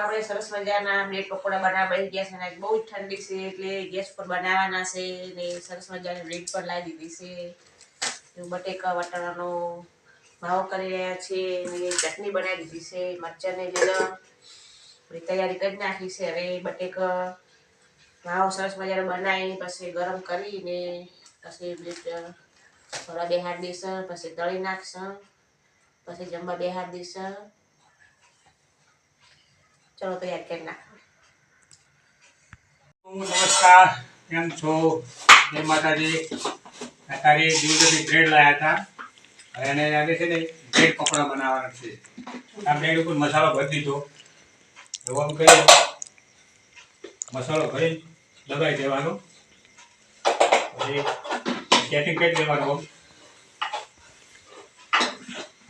આપણે સરસ મજાના બ્રેડ પકોડા બનાવવા ગયા છે અને બહુ જ ઠંડી છે એટલે ગેસ પર બનાવવાના છે ને સરસ મજાની બ્રેડ પર લાવી દીધી છે. બટેકા વટાણાનો ભાવ કરી રહ્યા છે ને ચટણી બનાવી દીધી છે, મરચાંને લીધા આપણી તૈયારી કરી નાખી છે. હવે બટેકા ભાવ સરસ મજાનો બનાવી પછી ગરમ કરીને પછી બ્રેડ થોડા બેહાર દઈશું, પછી તળી નાખશ, પછી જમવા બેહાર દઈશું. ચલો તૈયાર કરી નાખો. નમસ્કાર, કેમ છો? જય માતાજી. અત્યારે દિવસથી બ્રેડ લાવ્યા હતા. હવે એને આજે છે ને બ્રેડ પકોડા બનાવવાના છે. આ બ્રેડ ઉપર મસાલો ભરી દીધો. એવું આમ કરી મસાલો ભરી દબાઈ દેવાનો. પછી કેટિંગ કરી દેવાનું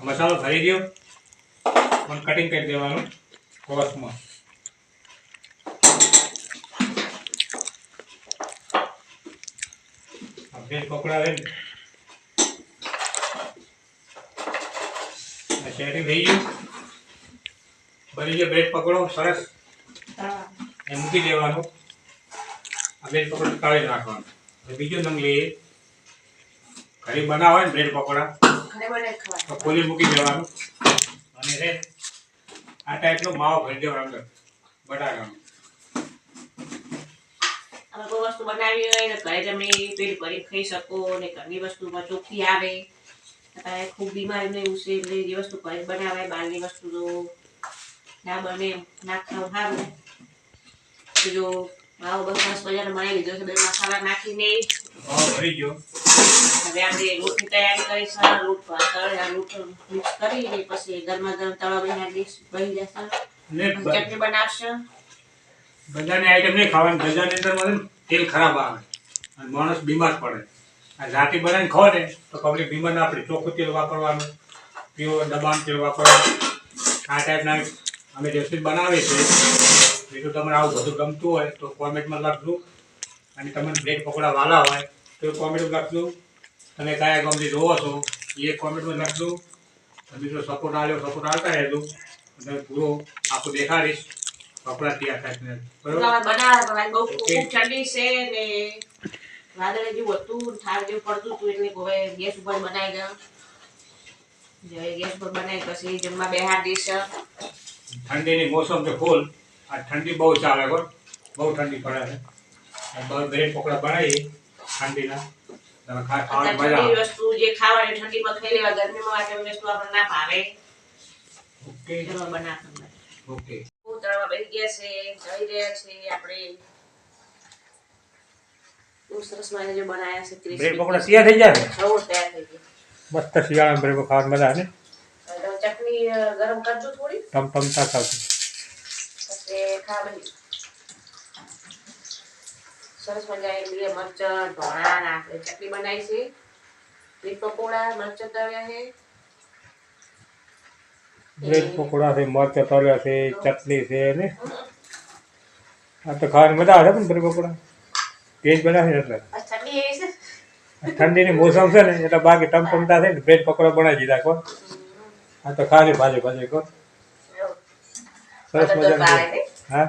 મસાલો ભરી ગયો. પણ કટિંગ કરી દેવાનું. આ બ્રેડ પકોડા લઈને સેટિંગ થઈ ગયું. બની ગયો બ્રેડ પકડો સરસ. એ મૂકી દેવાનું. આ બ્રેડ પકડો તળી નાખવાનું. બીજું નંગ લઈએ. ઘરે બનાવે ને બ્રેડ પકોડા. તો ખોલી મૂકી દેવાનું. અને છે આ ટાઈપનો માવો ભરી દેવાનો અંદર બટાકાનો. અમે કોઈ વસ્તુ બનાવી હોય ને ઘરે તમે પેટ ભરી ખાઈ શકો ને ઘરની વસ્તુમાં ચોખ્ખી આવે. અત્યારે ખૂબ બીમારી ને એવું છે એટલે જે વસ્તુ ઘરે બનાવાય બહારની વસ્તુ તો ના બને ના ખાવ સારું જો માવો બસ સરસ મજાનો બનાવી લીધો છે બે મસાલા નાખીને. ભરી ગયો હવે આપણે લોટની તૈયારી કરીશું તળેલા લોટ મિક્સ કરીને પછી ગરમા ગરમ તળા બની ડીશ બની જશે. ચટણી બનાવશે. બધાની આઈટમ નહીં ખાવાની બધાની અંદર મને તેલ ખરાબ આવે. અને માણસ બીમાર પડે. આ જાતિ બનાવીને ખો ને તો પબ્લિક બીમાર ના પડે. ચોખ્ખું તેલ વાપરવાનું પીવો દબાણ તેલ વાપરવાનું. આ ટાઈપના અમે રેસીપી બનાવીએ છીએ. બીજું તમને આવું બધું ગમતું હોય તો કોમેન્ટમાં લખજો. અને તમને બ્રેડ પકોડા વાલા હોય તો કોમેન્ટમાં લખજો. તમે કયા ગમતી જોવો છો એ કોમેન્ટમાં લખજો. તમે જો સપોર્ટ આવ્યો સપોર્ટ આવતા રહેજો. અને પૂરો આખું દેખાડીશ. કપડા તૈયાર થાય બરાબર? બહુ ઠંડી છે ને વાદળ જેવું હતું ઠાર જેવું પડતું હતું એટલે હવે ગેસ ઉપર બનાવી દઉં. ગેસ ઉપર બનાવી પછી જમવા બેહાર દઈશ. ઠંડીની મોસમ છે ફૂલ. આ ઠંડી બહુ ચાલે બહુ ઠંડી પડે છે. આ બ- બ્રેડ પકોડા બનાવીએ ઠંડીના. તમે ખા ખાવાની મજા આવે વસ્તુ જે ખાવાની ઠંડીમાં ખાઈ લેવા ગરમીમાં વાંચે વસ્તુ આપણને ના ભાવે. ઓકે. ચલો બનાવ ઓકે. તળવા બેસી ગયા છે જઈ રહ્યા છે આપણે બહુ સરસ મને જે બનાવ્યા છે crispy. બ્રેડ પકોડા તૈયાર થઈ જાય ને તૈયાર થઈ ગયા. મસ્ત શિયાળા બ્રેડ પકોડા ખાવાની મજા આવે ને? ચટણી ગરમ કરજો થોડી. ટમ ટમતા ખાવ પછી ખાવા સરસ મજા લીલા મરચાં ને આપણે ચટણી બનાવી છે. બ્રેડ પકોડા મરચાં તળ્યા છે. બ્રેડ પકોડા છે મરચાં તળ્યા છે ચટણી છે ને? આ તો ખાવાની મજા આવે પણ બ્રેડ પકોડા. ભેજ બનાવે એટલે? ઠંડીની મોસમ છે ને એટલે બાકી ટમટમતા છે ને બ્રેડ પકોડા બનાવી દીધા કોણ? આ તો ખાલી ભાજી ભાજી કોણ? સરસ મજાનું હા?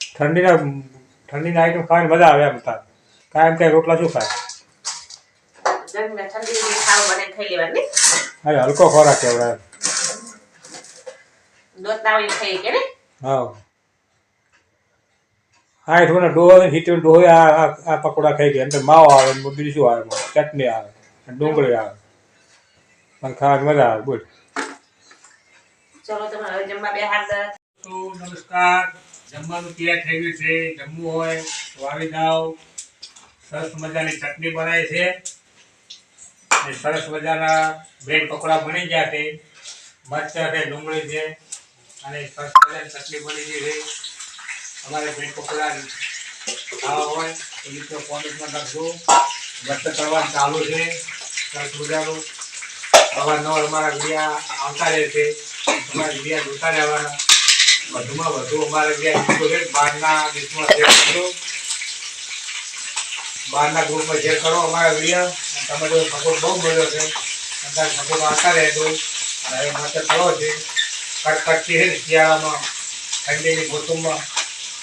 ઠંડીના ઠંડીના આઈટમ ખાવાની મજા આવે એમ થાય. કાયમ કાંઈ રોટલા શું ખાય? અરે હલકો ખોરાક કેવડાય હા. હા એટલું ડોહો હીટી ડોહો આ આ- આ પકોડા ખાઈ ગયા અંદર માવો આવે બીજું શું આવે ચટણી આવે અને ડુંગળી આવે. પણ ખાવાની મજા આવે બોલ. ચલો તમે જમવા બે હાથ નમસ્કાર. જમવાનું તૈયાર થઈ ગયું છે. જમવું હોય તો આવી જાઓ. સરસ મજાની ચટણી બનાવી છે. સરસ મજાના બ્રેડ પકોડા બની ગયા છે. મરચાં છે ડુંગળી છે. અને સરસ મજાની ચટણી બની ગઈ છે. અમારે બ્રેડ પકોડા ખાવા હોય તો મિત્રો કોમેન્ટમાં લખજો. મરચાં કરવાનું ચાલુ છે. સરસ મજાનું. અવારનવાર અમારા વિડીયા આવતા રહે છે. અમારા વિડીયા જોતા રહેવાના. વધુમાં વધુ અમારે વિડીયા બહારના દેશમાં શેર કરો બહારના ગ્રુપમાં શેર કરો અમારા તમે તો સપોર્ટ બહુ મળ્યો છે તમારે સપોર્ટ આવતા રહેતો અને હવે માત્ર થયો છે કટકટતી છે ને શિયાળામાં, ઠંડીની મોસમમાં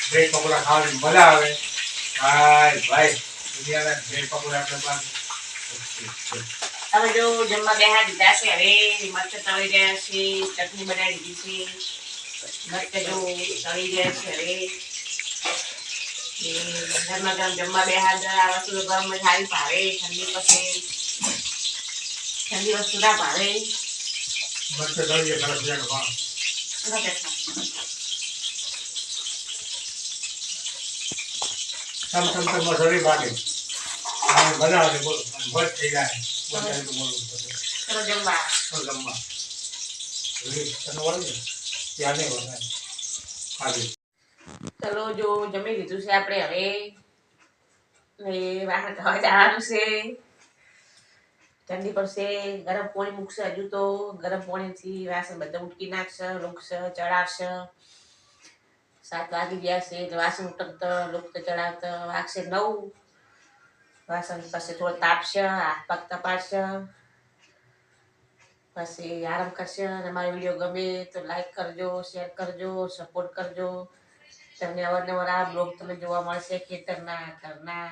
બ્રેડ પકોડા ખાવાની મજા આવે. ભાઈ ભાઈ, દુનિયાના બ્રેડ પકોડા આપણે પાસે હવે જો જમવા બેહા દીધા છે, હવે મરચાં તળી રહ્યા છે ચટણી બનાવી દીધી છે. મરચાં જો તળી દે છે હવે ગરમા ગરમ જમવા બેહા આ વસ્તુ તો ગરમ સારી ભાવે ઠંડી પછી ઠંડી વસ્તુ ના ભાવે બોલો અને થઈ જાય ચલો જમવા જમવા તને ત્યાં નહીં ખાલી ચલો, જો જમી લીધું છે આપણે, હવે વાહન ખાવા જવાનું છે. ઠંડી પડશે, ગરમ પાણી મૂકશે હજુ તો. ગરમ પાણીથી વાસણ બધા ઉટકી નાખશે લુકશે ચડાવશે. સાત વાગી ગયા છે વાસણ ઉટકતા લુકતા ચડાવતા વાગશે નવ. વાસણ પાસે થોડો તાપશે, હાથ પગ તપાડશે પછી આરામ કરશે અને મારો વીડિયો ગમે તો લાઈક કરજો શેર કરજો સપોર્ટ કરજો. તમને અવારનવાર આ બ્લોગ તમને જોવા મળશે ખેતરના, ઘરના.